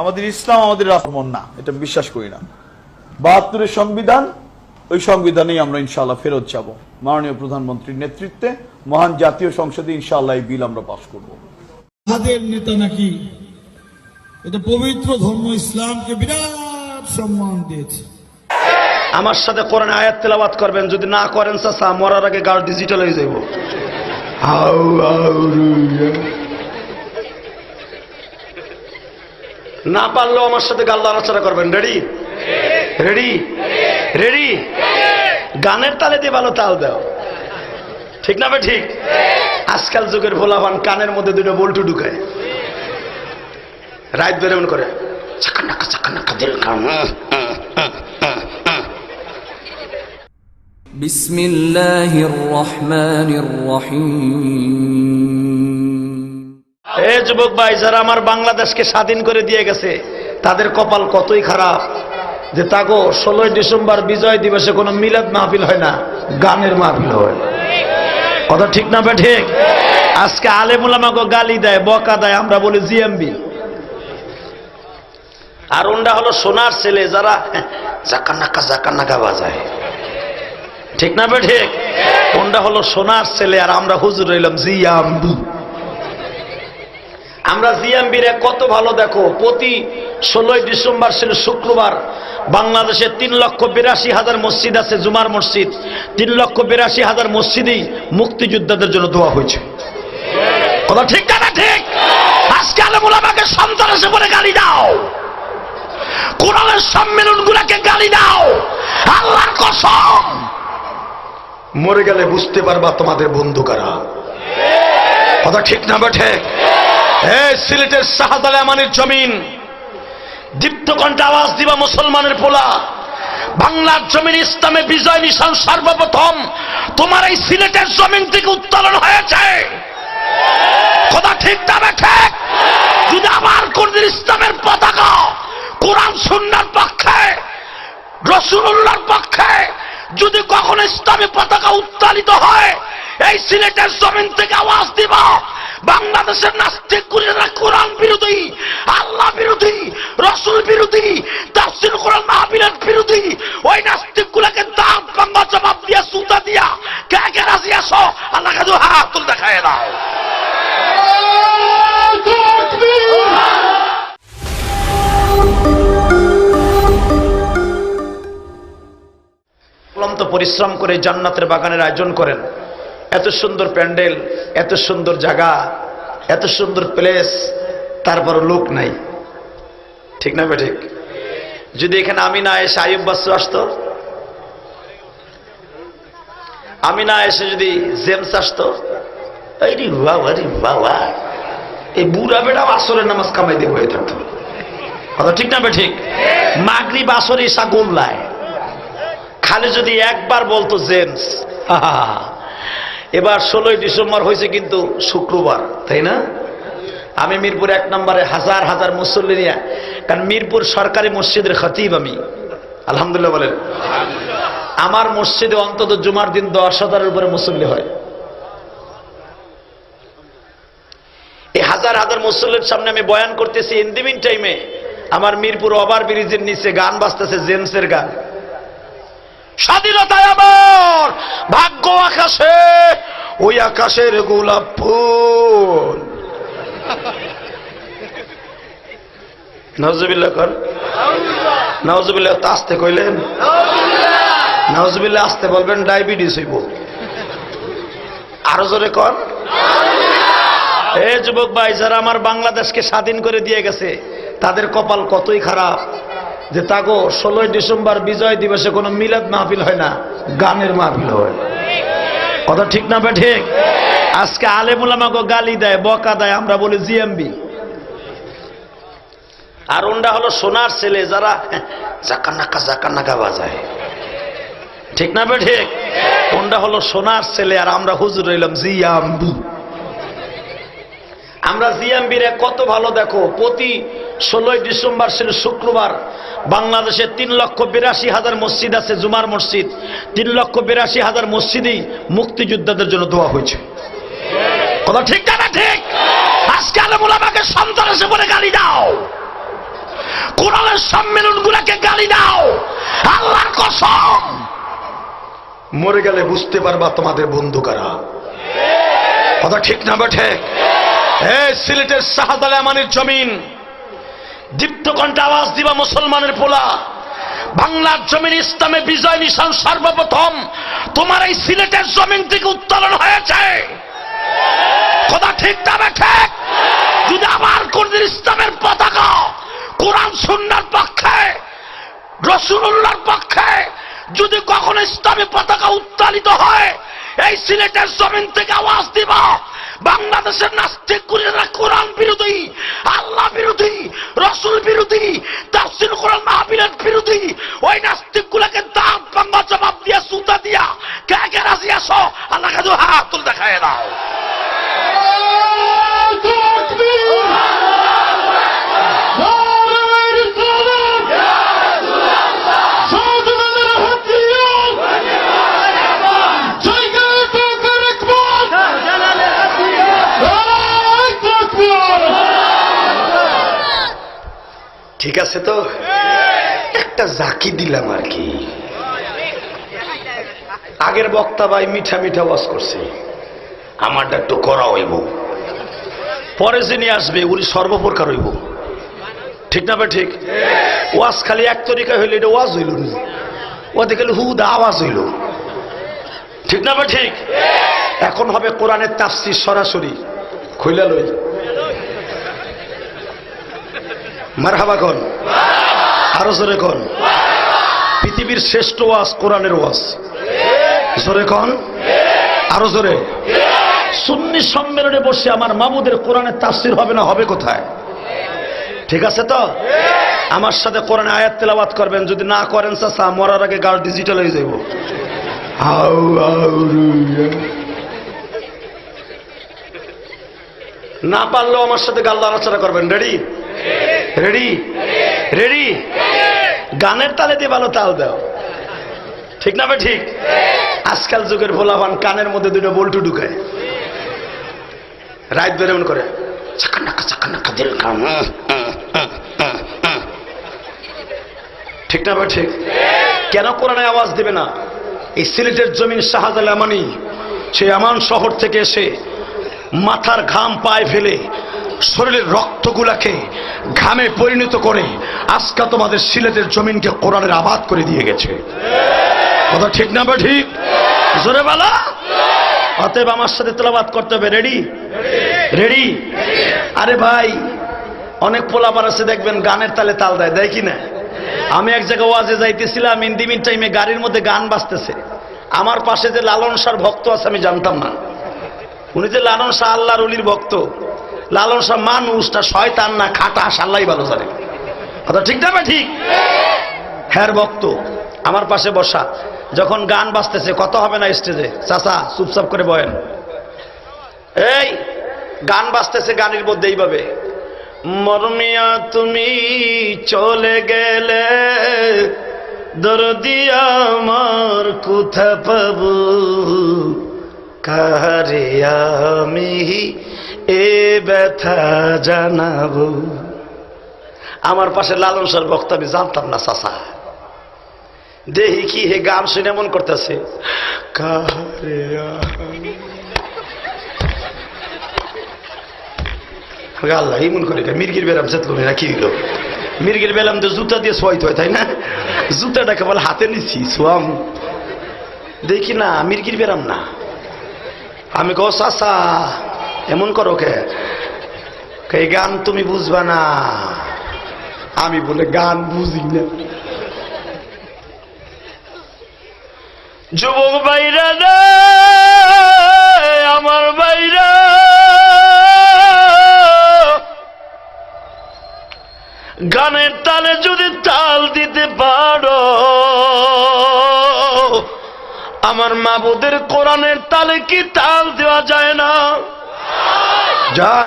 আমাদের ইসলাম আমাদের রাসমন না এটা বিশ্বাস করি না। বাহাত্তরের সংবিধান ওই সংবিধানেই আমরা ইনশাআল্লাহ ফেরত যাব। মাননীয় প্রধানমন্ত্রীর নেতৃত্বে মহান জাতীয় সংসদে ইনশাআল্লাহ এই বিল আমরা পাশ করব। তাদের নেতা নাকি এটা পবিত্র ধর্ম ইসলামকে বিরাট সম্মান দিয়েছে। আমার সাথে কোরআন আয়াত তেলাওয়াত করবেন যদি না করেন চাচা মরার আগে গাড় ডিজিটাল হয়ে যাইব। হাউ হাউ না পারলেও আমার সাথে গাল আলোচনা করবেন। রেডি রেডি রেডি গানের তালে দিয়ে ভালো তাল দাও। ঠিক না ঠিক? আজকাল যুগের ভোলাভান কানের মধ্যে দুটো বল্টু ঢুকায়। রাইট ধরে মনে করে বিসমিল্লাহির রহমানির রহিম। এ যুবক ভাই, যারা আমার বাংলাদেশকে স্বাধীন করে দিয়ে গেছে, তাদের কপাল কতই খারাপ যে তাগো ষোলোই ডিসেম্বর বিজয় দিবসে কোনো মিলাদ মাহফিল হয় না, গানের মাহফিল হয়। কথা ঠিক না বে ঠিক? আজকে আলেমুলামাকে গালি দেয়, বকা দেয়, আমরা বলি জিএমবি। আর ওনটা হলো সোনার ছেলে, যারা জাকান্নাকা জাকান্নাকা বাজায়। ঠিক না বে ঠিক? ওনটা হলো সোনার ছেলে, আর আমরা হুজুর রইলাম জিয়াম্বু আমরা জিএমবির কত ভালো দেখো, প্রতি ষোলোই ডিসেম্বর ছিল শুক্রবার বাংলাদেশে তিন লক্ষ বিরাশি হাজার মসজিদ আছে, জুমার মসজিদ। তিন লক্ষ বিরাশি হাজার মসজিদেই মুক্তিযোদ্ধাদের জন্য দোয়া হয়েছে। কথা ঠিক না ঠিক? আজকে আলমুল আমাকে সন্ত্রাসে বলে গালি দাও। কোরআনের সম্মেলন গুলাকে গালি দাও। আল্লাহর কসম। মরে গেলে বুঝতে পারবা তোমাদের বন্ধু কারা। কথা ঠিক না বা ঠিক? এই সিলেটের শাহজালে আমানের জমিন, দীপ্ত কণ্ঠে আওয়াজ দিবা মুসলমানের পোলা। বাংলার জমিন ইসলামে বিজয় নিশান সর্বপ্রথম তোমার এই সিলেটের জমিন থেকে উত্তোলন হয়েছে। কথা ঠিক না বা ঠিক? যদি আবার কোনদিন ইসলামের পতাকা কোরআন সুন্নার পক্ষে রসুল্লাহর পক্ষে যদি কখনো ইসলামী পতাকা উত্তালিত হয়, এই সিলেটের জমিন থেকে আওয়াজ দিব। বাংলাদেশের নাস্তিক কুরিয়ারা কোরআন বিরোধী, আল্লাহ বিরোধী, রসুল বিরোধী, তাফসির কোরআন মাহবিলের বিরোধী, ওই নাস্তিক গুলাকে দাঁত ভাঙ্গা জবাব দিয়া, সুতা দিয়া কে রাজি আসো আল্লাহ কাজু হাত তুল দেখায় দাও। পরিশ্রম করে জান্নাতের বাগানের আয়োজন করেন। এত সুন্দর প্যান্ডেল, এত সুন্দর জায়গা, এত সুন্দর প্লেস তারপর লোক নাই। ঠিক না ঠিক যদি এখানে আমি না এসে আয়ুব বাসু আসতো? আমি না এসে যদি জেমস আসতো? এই রে বাবা রে বাবা এই বুড়া বেটা আসরের নামাজ কামাই দিয়ে হয়ে থাকতো। কথা ঠিক না ঠিক মাগরি বাসরে ইসা গোল্লায়। খালি যদি একবার বলতো জেমস এবার ষোলোই ডিসেম্বর হয়েছে কিন্তু শুক্রবার, তাই না? আমি মিরপুর এক নম্বরে হাজার হাজার মুসল্লি নিয়ে, কারণ মিরপুর সরকারি মসজিদের খতিব আমি। আলহামদুলিল্লাহ বলেন। আমার মসজিদে অন্তত জুমার দিন দশ হাজারের উপরে মুসল্লি হয়। এই হাজার হাজার মুসল্লির সামনে আমি বয়ান করতেছি ইন্দিমিন টাইমে আমার মিরপুর ওভার ব্রিজের নিচে গান বাজতেছে জেমসের গান। স্বাধীনতায় আমার ভাগ্য আকাশে, ওই আকাশের গোলাপ ফুল। কইলেন। বলবেন, ডায়াবেটিস হইব। আরও জোরে কর। এ যুবক ভাই, যারা আমার বাংলাদেশকে স্বাধীন করে দিয়ে গেছে, তাদের কপাল কতই খারাপ। যে তাগো ষোলোই ডিসেম্বর বিজয় দিবসে কোনো মিলাদ মাহফিল হয় না, গানের মাহফিল হয়। কথা ঠিক না ঠিক? আজকে আলেমুলামাকে গালি দেয়, বকা দেয়, আমরা বলি জিএমবি। আর ওনটা হলো সোনার ছেলে, যারা জাকান্নাকা জাকান্নাকা বাজায়। ঠিক না ঠিক? ওনটা হলো সোনার ছেলে, আর আমরা হুজুর রইলাম জিয়াম্বু আমরা জিএমবির কত ভালো দেখো, প্রতি ষোলোই ডিসেম্বর ছিল শুক্রবার। বাংলাদেশে তিন লক্ষ বিরাশি হাজার মসজিদ আছে, জুমার মসজিদ। তিন লক্ষ বিরাশি হাজার মসজিদেই মুক্তিযোদ্ধাদের জন্য দোয়া হয়েছে। কথা ঠিক না ঠিক? আজকে আলমুল আমাকে সন্ত্রাসে বলে গালি দাও। ইসলামকে গালি দাও। আল্লাহর কসম। মরে গেলে বুঝতে পারবা তোমাদের বন্ধু কারা। কথা ঠিক না বেঠে সিলেটের শাহদাল আমানের জমিন। দীপ্ত কণ্ঠে আওয়াজ দিবা মুসলমানের পোলা। বাংলার জমিন ইসলামে বিজয় মিশন সর্বপ্রথম তোমার এই সিলেটের জমিন থেকে উত্তোলন হয়েছে। কথা ঠিক না ঠিক? যদি আবার কোনদিন ইসলামের পতাকা কোরআন সুন্নার পক্ষে রসুল্লাহর পক্ষে যদি কখনো ইসলামী পতাকা উত্তালিত হয়, এই সিলেটের জমিন থেকে আওয়াজ দিব বাংলাদেশের নাস্তিক কুরিয়ারা কোরআন বিরোধী, আল্লাহ বিরোধী, রসুল বিরোধী তাফসিল কোরআন মাহবিলের বিরোধী, ওই নাস্তিক গুলাকে দাঁত ভাঙ্গা জবাব দিয়া সুতা দিয়া কে কে রাজি আসো আল্লাহ দু হাত তুল দেখায় দাও। ঠিক আছে তো? একটা জাকি দিলাম আর কি। আগের বক্তা ভাই মিঠা মিঠা ওয়াজ করছে। আমারটা একটু করা হইব। পরে যিনি আসবে, উনি সর্বপ্রকার হইব। ঠিক না ভাই ঠিক? ওয়াজ খালি এক তরিকা হইলে, এটা ওয়াজ হইল না ওদের গেলে হুদ, আওয়াজ হইল। ঠিক না ভাই ঠিক? এখন হবে কোরআনের তাফসির সরাসরি। খুইলা লই মারহাবা কন। আরও জোরে কন। পৃথিবীর শ্রেষ্ঠ ওয়াজ কোরআনের ওয়াজ। জোরে কন। আরও জোরে। সুন্নি সম্মেলনে বসে আমার মামুদের কোরআনের তাফসির হবে না, হবে কোথায়? ঠিক আছে তো? আমার সাথে কোরআনে আয়াত তেলাওয়াত করবেন, যদি না করেন চাচা, মরার আগে গাল ডিজিটাল হয়ে রুইয়া। না পারলেও আমার সাথে গাল আলোচনা করবেন রেডি রেডি রেডি গানের তালে দিয়ে ভালো তাল দাও। ঠিক না ঠিক? আজকাল যুগের ভোলাভান কানের মধ্যে দুটো বল্টু ঢুকায়। রাত বের এমন করে ঠিক না ঠিক? কেন কোরআনে আওয়াজ দেবে না? এই সিলেটের জমিন শাহজাল আমানি সে আমান শহর থেকে এসে মাথার ঘাম পায়ে ফেলে শরীরের রক্তগুলাকে ঘামে পরিণত করে আজকা তোমাদের সিলেটের জমিনকে কোরআনের আবাদ করে দিয়ে গেছে। কথা ঠিক না বা ঠিক? জোরে বলা। অতএব আমার সাথে তেলাবাদ করতে হবে। রেডি রেডি আরে ভাই, অনেক পোলাবার আছে, দেখবেন গানের তালে তাল দেয় দেয় কি না? আমি এক জায়গায় ওয়াজে যাইতেছিলাম ইন্দিমিন টাইমে গাড়ির মধ্যে গান বাজতেছে। আমার পাশে যে লালন শাহর ভক্ত আছে, আমি জানতাম না। উনি যে লালন শাহ আল্লাহর অলির ভক্ত লালন শাহ মানুষটা শয়তান না খাটা আল্লাহ ভালো জানে। কথা ঠিক না ঠিক? হ্যার ভক্ত, আমার পাশে বসা। যখন গান বাজতেছে, কত হবে না স্টেজে? চাচা, চুপচাপ করে বয়েন। এই, গান বাজতেছে গানের মধ্যে এইভাবে। মরমিয়া, তুমি চলে গেলে দরদিয়া আমার কোথা পাবো? কারে আমি এ ব্যথা জানাব। আমার পাশে লালন সার বক্তা আমি জানতাম না চাষা দেহি কি হে গান শুনে এমন করতেছে। আল্লাহ এমন করে? মির্গির বেলাম চেতলো না কি মির্গির বেলাম তো জুতা দিয়ে শোয়াইতে হয়, তাই না? জুতাটা কেবল হাতে নিছি, সোয়াম। দেখি না, মির্গির বেরাম না। আমি কো চাচা এমন করো কে? এই গান তুমি বুঝবা না? আমি বলে গান বুঝি না। যুবক বাইরা আমার বাইরা গানের তালে যদি তাল দিতে পারো, আমার মাবুদের কোরআনের তালে কি তাল দেওয়া যায় না? যা